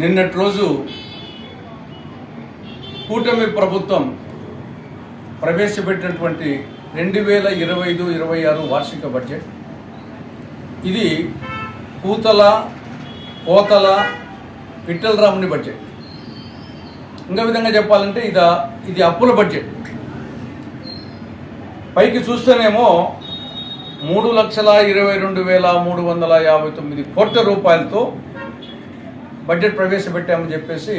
నిన్నటి రోజు కూటమి ప్రభుత్వం ప్రవేశపెట్టినటువంటి రెండు వేల ఇరవై ఐదు ఇరవై ఆరు వార్షిక బడ్జెట్. ఇది పూతల కోతల విఠలరాముని బడ్జెట్. ఇంకా విధంగా చెప్పాలంటే ఇది ఇది అప్పుల బడ్జెట్. పైకి చూస్తేనేమో మూడు లక్షల ఇరవై రెండు వేల మూడు వందల యాభై తొమ్మిది కోట్ల రూపాయలతో బడ్జెట్ ప్రవేశపెట్టామని చెప్పేసి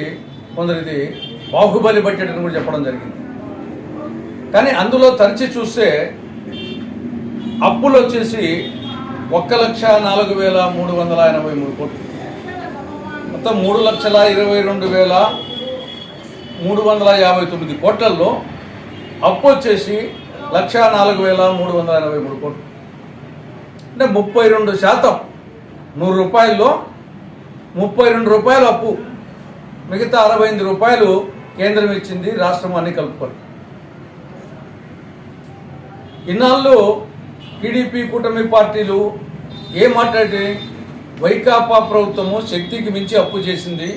కొందరిది బాహుబలి బడ్జెట్ అని కూడా చెప్పడం జరిగింది. కానీ అందులో తరచి చూస్తే అప్పులు వచ్చేసి ఒక్క లక్ష నాలుగు వేల మూడు వందల ఎనభై మూడు కోట్లు. మొత్తం మూడు లక్షల ఇరవై రెండు వేల మూడు వందల యాభై తొమ్మిది కోట్లలో అప్పు వచ్చేసి లక్ష నాలుగు వేల మూడు వందల ఎనభై మూడు కోట్లు. అంటే ముప్పై రెండు శాతం నూరు రూపాయల్లో ముప్పై రెండు రూపాయలు అప్పు. మిగతా అరవై ఎనిమిది రూపాయలు కేంద్రం ఇచ్చింది రాష్ట్రం అన్ని కలుపుకొని. ఇన్నాళ్ళు టీడీపీ కూటమి పార్టీలు ఏం మాట్లాడి వైకాపా ప్రభుత్వము శక్తికి మించి అప్పు చేసింది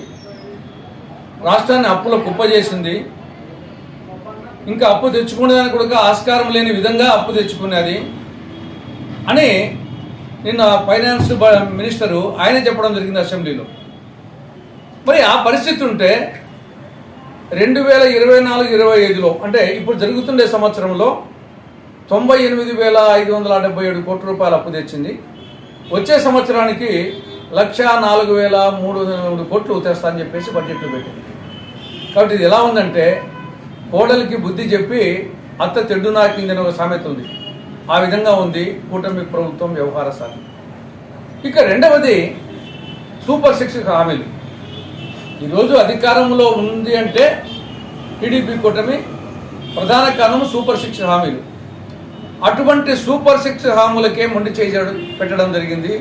రాష్ట్రాన్ని అప్పుల కుప్ప చేసింది. ఇంకా అప్పు తెచ్చుకునేదానికి కూడా ఆస్కారం లేని విధంగా అప్పు తెచ్చుకునేది అని నిన్న ఫైనాన్స్ బ- మినిస్టరు ఆయన చెప్పడం జరిగింది అసెంబ్లీలో. మరి ఆ పరిస్థితి ఉంటే రెండు వేల ఇరవై నాలుగు ఇరవై ఐదులో అంటే ఇప్పుడు జరుగుతుండే సంవత్సరంలో తొంభై ఎనిమిది వేల ఐదు వందల డెబ్బై ఏడు కోట్ల రూపాయలు అప్పు తెచ్చింది. వచ్చే సంవత్సరానికి లక్ష నాలుగు వేల మూడు వందల మూడు కోట్లు తెస్తా అని చెప్పేసి బడ్జెట్లో పెట్టింది. కాబట్టి ఇది ఎలా ఉందంటే కోడలికి బుద్ధి చెప్పి అత్త తెడ్డు నాకిందని ఒక సామెత ఉంది. ఆ విధంగా ఉంది కూటమి ప్రభుత్వం వ్యవహార సాధన. ఇక రెండవది సూపర్ సిక్స్ హామీలు. ఈరోజు అధికారంలో ఉంది అంటే టీడీపీ కూటమి ప్రధాన కారణం సూపర్ సిక్స్ హామీలు. అటువంటి సూపర్ సిక్స్ హామీలకే మొండి చేయడం పెట్టడం జరిగింది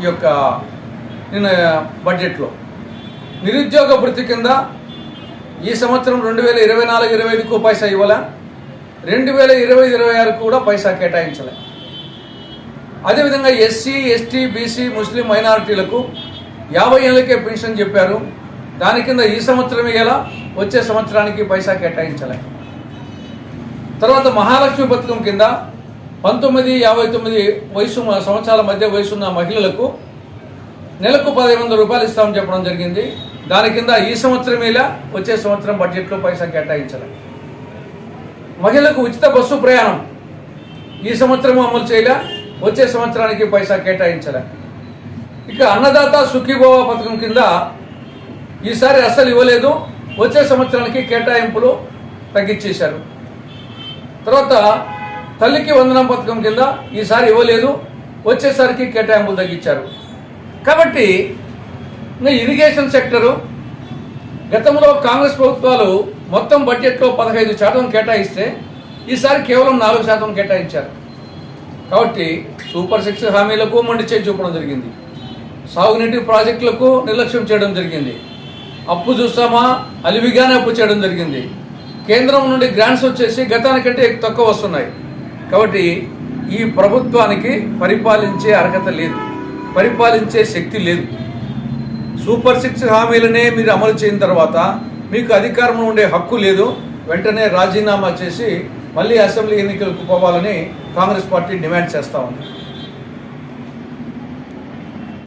ఈ యొక్క నిన్న బడ్జెట్లో. నిరుద్యోగ వృత్తి కింద ఈ సంవత్సరం రెండు వేల ఇరవై నాలుగు ఇరవై ఐదుకు పైసా ఇవ్వాలా? రెండు వేల ఇరవై ఇరవై ఆరుకు కూడా పైసా కేటాయించలే. అదేవిధంగా ఎస్సీ ఎస్టీ బీసీ ముస్లిం మైనారిటీలకు యాభై ఏళ్ళకే పెన్షన్ చెప్పారు. దాని కింద ఈ సంవత్సరమే ఎలా వచ్చే సంవత్సరానికి పైసా కేటాయించలే. తర్వాత మహాలక్ష్మి పథకం కింద పంతొమ్మిది యాభై తొమ్మిది వయసు సంవత్సరాల మధ్య వయసున్న మహిళలకు నెలకు పదిహేను వందల రూపాయలు ఇస్తామని చెప్పడం జరిగింది. దాని కింద ఈ సంవత్సరం ఇలా వచ్చే సంవత్సరం బడ్జెట్లో పైసా కేటాయించాలి. మహిళలకు ఉచిత బస్సు ప్రయాణం. ఈ సంవత్సరం అమలు చేయలే వచ్చే సంవత్సరానికి పైసా కేటాయించలే. ఇక అన్నదాత సుఖీభోవా పథకం కింద ఈసారి అస్సలు ఇవ్వలేదు వచ్చే సంవత్సరానికి కేటాయింపులు తగ్గించేశారు తర్వాత తల్లికి వందనం పథకం కింద ఈసారి ఇవ్వలేదు వచ్చేసరికి కేటాయింపులు తగ్గించారు కాబట్టి ఇరిగేషన్ సెక్టరు గతంలో కాంగ్రెస్ ప్రభుత్వాలు మొత్తం బడ్జెట్లో పదహైదు శాతం కేటాయిస్తే ఈసారి కేవలం నాలుగు శాతం కేటాయించారు. కాబట్టి సూపర్ సిక్స్ హామీలకు మొండి చేయి చూపడం జరిగింది. సాగునీటి ప్రాజెక్టులకు నిర్లక్ష్యం చేయడం జరిగింది. అప్పు చూస్తామా? అలివిగానే అప్పు చేయడం జరిగింది. కేంద్రం నుండి గ్రాంట్స్ వచ్చేసి గతానికంటే తక్కువ వస్తున్నాయి. కాబట్టి ఈ ప్రభుత్వానికి పరిపాలించే అర్హత లేదు. పరిపాలించే శక్తి లేదు. సూపర్ సిక్స్ హామీలనే మీరు అమలు చేసిన తర్వాత మీకు అధికారంలో ఉండే హక్కు లేదు. వెంటనే రాజీనామా చేసి మళ్ళీ అసెంబ్లీ ఎన్నికలకు పోవాలని కాంగ్రెస్ పార్టీ డిమాండ్ చేస్తూ ఉంది.